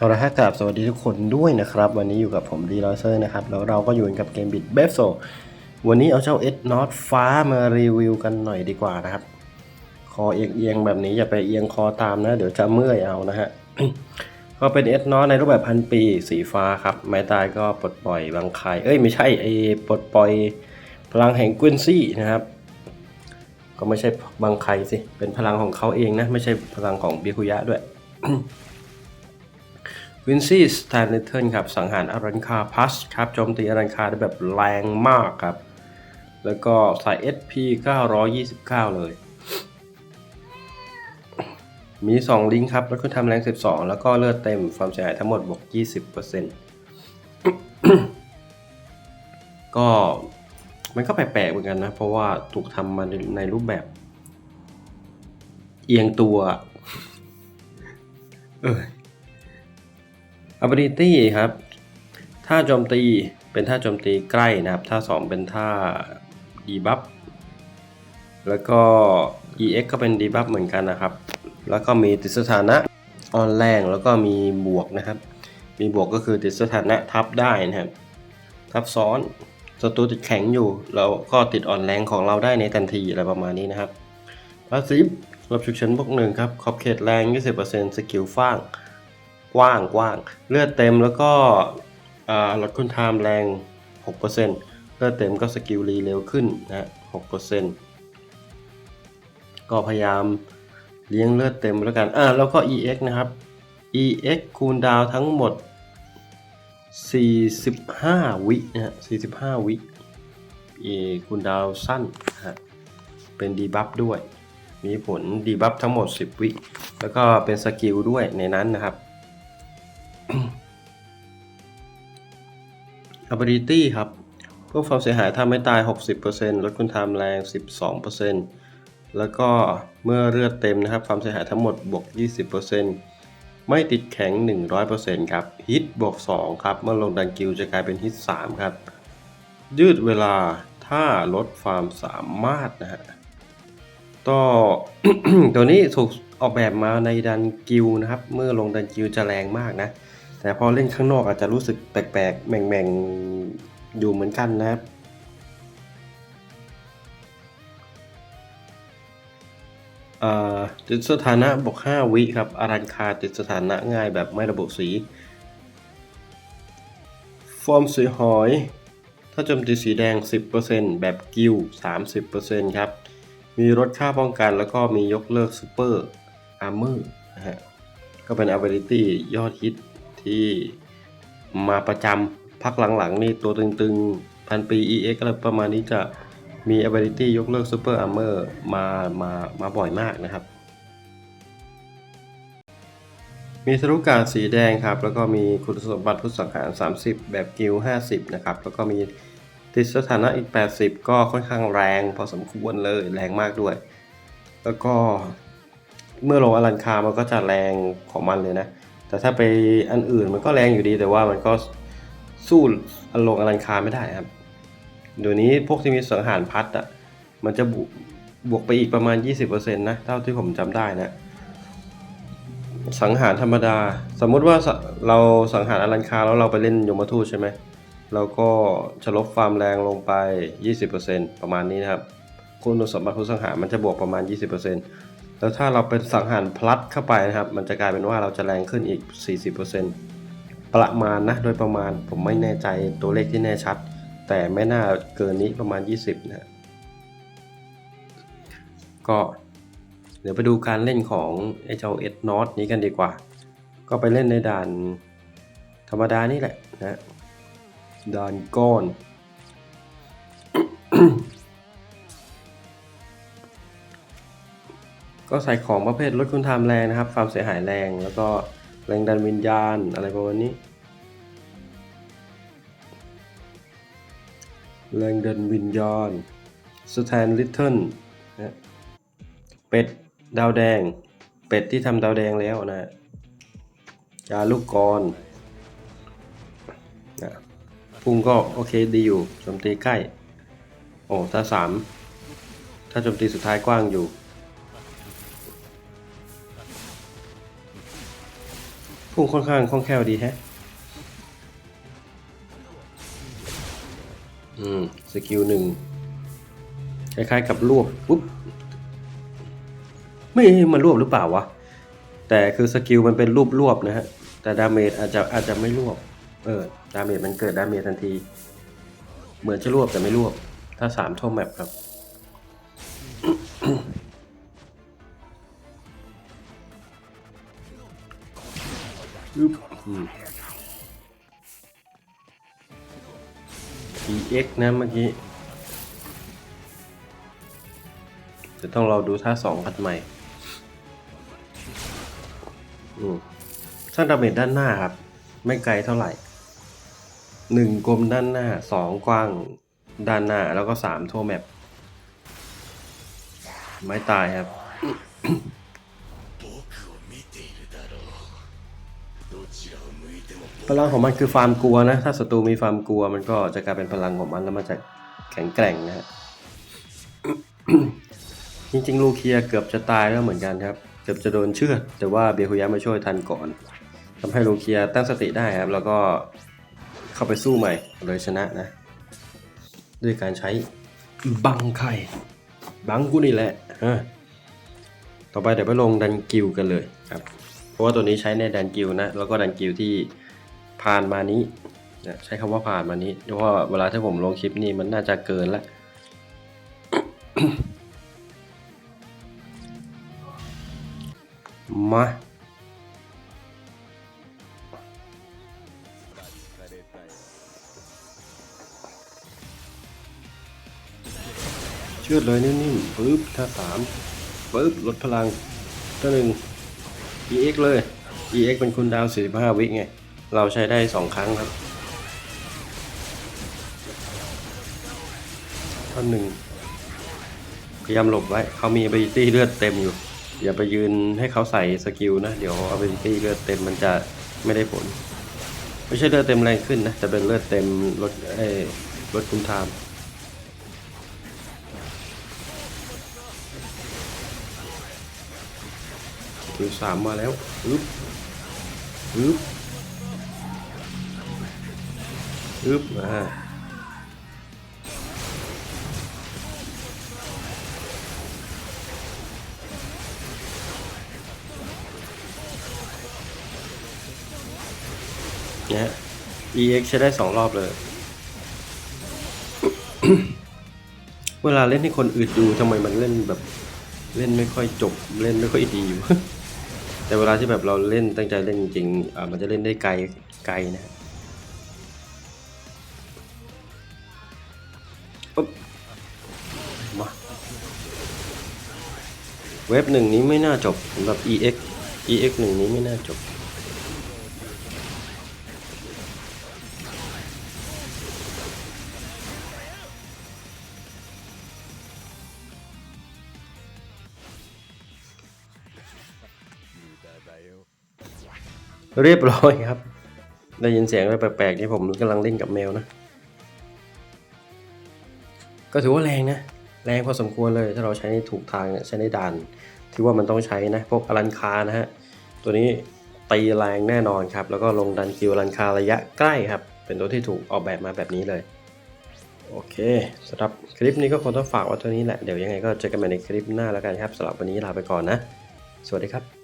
เอาละฮะกราบสวัสดีทุกคนด้วยนะครับ วันนี้อยู่กับผมดีลอเซอร์นะครับ แล้วเราก็อยู่กับเกมบิดเบฟโซวันนี้เอาเจ้าเอ n o t ฟ้ามารีวิวกันหน่อยดีกว่านะครับ คอเอียงๆแบบนี้อย่าไปเอียงคอตามนะ เดี๋ยวจะเมื่อยเอานะฮะ ก็เป็นเอ n o t ในรูปแบบพันปีสีฟ้าครับ ไม้ตายก็ปลดปล่อยบางคาย เอ้ยไม่ใช่ไอปลดปล่อยพลังแห่งกวินซี่นะครับ ก็ไม่ใช่บางใครสิ เป็นพลังของเขาเองนะ ไม่ใช่พลังของเบิคุยะด้วย วินซี่สแตนเทิลครับสังหารอารันคาพัสครับโจมตีอารันคาได้แบบแรงมากครับ แล้วก็ใส่ SP 929 เลย มี 2 ลิงก์ครับล้วก็ทำแรง 12 แล้วก็เลือดเต็มความเสียหายทั้งหมดบวก 20%ก็มันก็แปลกๆเหมือนกันนะ เพราะว่าถูกทำมาในในรูปแบบ เอียงตัว เออ ability ครับถ้าโจมตีเป็นท่าโจมตีใกล้นะครับ ท่า 2 เป็นท่า debuff แล้วก็ ex ก็เป็น debuff เหมือนกันนะครับ แล้วก็มีติดสถานะออนแรงแล้วก็มีบวกนะครับ มีบวกก็คือติดสถานะทับได้นะครับ ทับซ้อนศัตรูติดแข็งอยู่เราก็ติดอ่อนแรงของเราได้ในทันทีอะไรประมาณนี้นะครับพาสซีฟรับฉุกเฉินบวกหนึ่งครับขอบเขตแรง 20%สกิลฟ้าง กว้างกว้างเลือดเต็มแล้วก็อ่าลดคุณไทม์แรง 6%เลือดเต็มก็สกิลรีเร็วขึ้นนะ6%ก็พยายามเลี้ยงเลือดเต็มแล้วกันอ่าแล้วก็ EX นะครับ EX คูณดาวทั้งหมด 45 วินะฮะ45 วิเอคูณดาวสั้นฮะเป็นดีบัฟด้วย มีผลดีบัฟทั้งหมด 10 วิ แล้วก็เป็นสกิลด้วยในนั้นนะครับ ability ครับเพิ่มความเสียหายถ้าไม่ตาย 60%ลดคุณไทม์แรง 12%แล้วก็เมื่อเลือดเต็มนะครับ ความเสียหายทั้งหมดบวก 20%ไม่ติดแข็ง 100%ครับฮิตบวก 2 ครับ เมื่อลงดันกิลจะกลายเป็นฮิต 3 ครับ ยืดเวลาถ้าลดความสามารถนะฮะก็ตัวนี้ถูกออกแบบมาในดันกิลนะครับ เมื่อลงดันกิลจะแรงมากนะ แต่พอเล่นข้างนอกอาจจะรู้สึกแปลกๆแหม่งๆอยู่เหมือนกันนะครับอ่าติดสถานะบวก5วิครับ อารันคาติดสถานะง่ายแบบไม่ระบุสี ฟอร์มสีหอย ถ้าโจมตีสีแดง 10%แบบกิล30%ครับ มีลดค่าป้องกันแล้วก็มียกเลิกซูเปอร์อาร์เมอร์นะฮะ ก็เป็น ability ยอดฮิต ที่มาประจำพักหลังๆ นี่ตัวตึงๆ พันปี EX อะไรประมาณนี้จะมี ability ยกเลิก Super Armor มามามาบ่อยมากนะครับ มีทะลุการสีแดงครับ แล้วก็มีคุณสมบัติพุทธสังหาร 30 แบบกิล50 นะครับ แล้วก็มีติดสถานะอีก 80 ก็ค่อนข้างแรงพอสมควรเลยแรงมากด้วย แล้วก็เมื่อลงอลันคามันก็จะแรงของมันเลยนะ แต่ถ้าไปอันอื่นมันก็แรงอยู่ดีแต่ว่ามันก็สู้อลงอลันคาไม่ได้ครับเดี๋ยวนี้พวกที่มีสังหารพัดอะมันจะบวบวกไปอีกประมาณ 20%นะเท่าที่ผมจำได้นะ สังหารธรรมดา สมมุติว่าเราสังหารอลันคาแล้วเราไปเล่นยมทูตใช่ไหมเราก็จะลดความแรงลงไป 20%ประมาณนี้นะครับ คุณสมบัติผู้สังหารมันจะบวกประมาณ 20% แล้วถ้าเราเป็นสังหารพลัดเข้าไปนะครับ มันจะกลายเป็นว่าเราจะแรงขึ้นอีก 40%ประมาณนะโดยประมาณผมไม่แน่ใจตัวเลขที่แน่ชัด แต่ไม่น่าเกินนี้ประมาณ 20 นะก็เดี๋ยวไปดูการเล่นของไอ้เจ้าเอ็ดนอตนี้กันดีกว่า ก็ไปเล่นในด่านธรรมดานี่แหละนะด่านก้อน ก็ใส่ของประเภทลดคุณไทม์แรงนะครับความเสียหายแรง แล้วก็แรงดันวิญญาณอะไรประมาณนี้ แรงดันวิญญาณสแตนลิตเทิลนะเป็ดดาวแดง เป็ดที่ทำดาวแดงแล้วนะยาลูกกรนะพุ่งก็โอเคดีอยู่โจมตีใกล้ โอ้ถ้าสามถ้าโจมตีสุดท้ายกว้างอยู่ พุ่งค่อนข้างคล่องแคล่วดีแฮะ อืม สกิลหนึ่งคล้ายๆกับรวบปุ๊บ ไม่มันรวบหรือเปล่าวะ แต่คือสกิลมันเป็นรูปรวบนะฮะ แต่ดาเมจอาจจะอาจจะไม่รวบ เออ ดาเมจมันเกิดดาเมจทันที เหมือนจะรวบแต่ไม่รวบ ถ้าสามท่อแมปครับ EX นะเมื่อกี้ จะต้องเราดูท่าสองพัดใหม่อืมสร้างดาเมจด้านหน้าครับ ไม่ไกลเท่าไหร่หนึ่งกลมด้านหน้าสองกว้างด้านหน้า แล้วก็สามทั่วแมปไม่ตายครับ พลังของมันคือฟามกลัวนะ ถ้าศัตรูมีฟามกลัวมันก็จะกลายเป็นพลังของมันแล้วมันจะแข็งแกร่งนะฮะ จริงๆ ลูเคียเกือบจะตายแล้วเหมือนกันครับ เกือบจะโดนเชือดแต่ว่าเบียคุยะมาช่วยทันก่อนทำให้ลูเคียตั้งสติได้ครับ แล้วก็เข้าไปสู้ใหม่เลยชนะนะ ด้วยการใช้บังไข่บังกูนี่แหละต่อไปเดี๋ยวไปลงดันกิลกันเลยครับ เพราะว่าตัวนี้ใช้ในดันกิลนะ แล้วก็ดันกิลที่ ผ่านมานี้นะใช้คำว่าผ่านมานี้เพราะเวลาที่ผมลงคลิปนี้มันน่าจะเกินละมาเชือดเลยนิ่มๆปึ๊บท่าสามปึ๊บลดพลังท่าหนึ่ง EX เลย EX เป็นคุณดาว 45 วิไง เราใช้ได้2ครั้งครับท่าหนึ่งพยายามหลบไว้เขามี ability เลือดเต็มอยู่ อย่าไปยืนให้เขาใส่สกิลนะ เดี๋ยว ability เลือดเต็มมันจะไม่ได้ผล ไม่ใช่เลือดเต็มแรงขึ้นนะแต่เป็นเลือดเต็มลดเอ้ลดคุณทามคิวสามมาแล้วอึ๊บอึ๊บ อึ๊บอ่าเนี่ย EX ใช้ได้สองรอบเลย เวลาเล่นให้คนอื่นดูทำไมมันเล่นแบบเล่นไม่ค่อยจบเล่นไม่ค่อยดีอยู่ แต่เวลาที่แบบเราเล่นตั้งใจเล่นจริงๆอ่ามันจะเล่นได้ไกลไกลนะ เว็บหนึ่งนี้ไม่น่าจบสำหรับ EX EX หนึ่งนี้ไม่น่าจบ เรียบร้อยครับ ได้ยินเสียงอะไรแปลกๆที่ผมกำลังเล่นกับแมวนะ ก็ถือว่าแรงนะ แรงพอสมควรเลย ถ้าเราใช้ในถูกทางเนี่ยใช้ในด่านที่ว่ามันต้องใช้นะพวกอลันคานะฮะตัวนี้ตีแรงแน่นอนครับ แล้วก็ลงดันคิวอลันคาระยะใกล้ครับ เป็นตัวที่ถูกออกแบบมาแบบนี้เลยโอเคสำหรับคลิปนี้ก็คงต้องฝากไว้เท่านี้แหละ เดี๋ยวยังไงก็เจอกันใหม่ในคลิปหน้าแล้วกันครับสำหรับวันนี้ลาไปก่อนนะ สวัสดีครับ